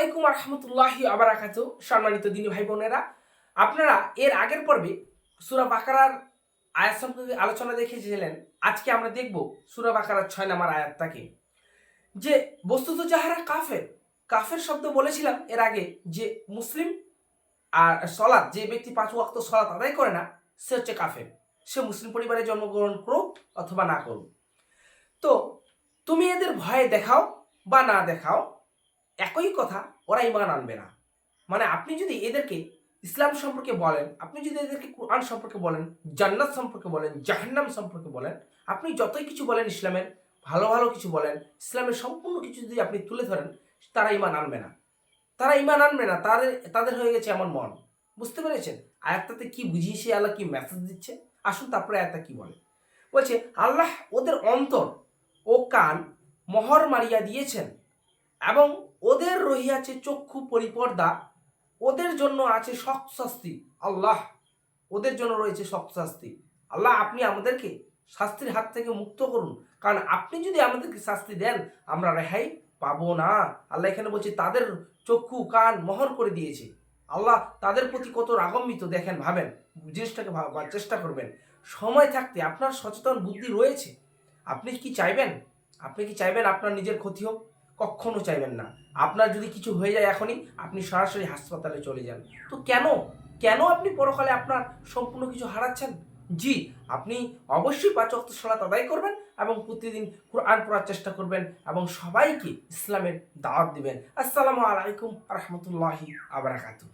আলাইকুম রহমতুল্লাহি আবরাকাত, সম্মানিত দিনী ভাই বোনেরা। আপনারা এর আগের পর্বে সুরা বাকারার আয়াত সম্পর্কে আলোচনা দেখেছিলেন। আজকে আমরা দেখব সুরা বাকারার ছয় নাম্বার আয়াতটাকে। যে, বস্তুত যাহারা কাফের কাফের শব্দ বলেছিলাম এর আগে যে মুসলিম আর সলাৎ, যে ব্যক্তি পাঁচ ওয়াক্ত সলাৎ আদায় করে না, সে হচ্ছে কাফের। সে মুসলিম পরিবারে জন্মগ্রহণ করুক অথবা না করুক। তো, তুমি এদের ভয়ে দেখাও বা না দেখাও একই কথা ওরা ইমান আনবে না। মানে আপনি যদি এদেরকে ইসলাম সম্পর্কে বলেন, আপনি যদি এদেরকে কোরআন সম্পর্কে বলেন, জান্নাত সম্পর্কে বলেন, জাহান্নাম সম্পর্কে বলেন, আপনি যতই কিছু বলেন ইসলামের, ভালো ভালো কিছু বলেন, ইসলামের সম্পূর্ণ কিছু যদি আপনি তুলে ধরেন, তারা ইমান আনবে না। তারা ইমান আনবে না, তাদের তাদের হয়ে গেছে এমন মন। বুঝতে পেরেছেন? আয়াতটাতে কি বুঝিয়েছে আল্লাহ কি মেসেজ দিচ্ছে? আসুন তারপরে আয়াতটা কি বলে। বলছে, আল্লাহ ওদের অন্তর ও কান মহর মারিয়া দিয়েছেন। এবং ওদের রহিয়াছে চক্ষু পরিপর্দা, ওদের জন্য আছে শক শাস্তি। আল্লাহ, ওদের জন্য রয়েছে শক শাস্তি। আল্লাহ, আপনি আমাদেরকে শাস্তির হাত থেকে মুক্ত করুন। কারণ আপনি যদি আমাদেরকে শাস্তি দেন, আমরা রেহাই পাবো না। আল্লাহ এখানে বলছে, তাদের চক্ষু, কান মোহর করে দিয়েছে। আল্লাহ, তাদের প্রতি কত রাগম্বিত দেখেন, ভাবেন, জিনিসটাকে ভাবার চেষ্টা করবেন। সময় থাকতে আপনার সচেতন বুদ্ধি রয়েছে। আপনি কি চাইবেন? আপনি কি চাইবেন আপনার নিজের ক্ষতি হোক? কখনো চাইবেন না। আপনার যদি কিছু হয়ে যায় এখনই, আপনি সরাসরি হাসপাতালে চলে যান। তো কেন? কেন আপনি পরকালে আপনার সম্পূর্ণ কিছু হারাচ্ছেন? জি, আপনি অবশ্যই পাচক সলাত আদায় করবেন এবং প্রতিদিন কোরআন পড়ার চেষ্টা করবেন এবং সবাইকে ইসলামের দাওয়াত দিবেন। আসসালামু আলাইকুম রহমতুল্লাহি আবরাকাতু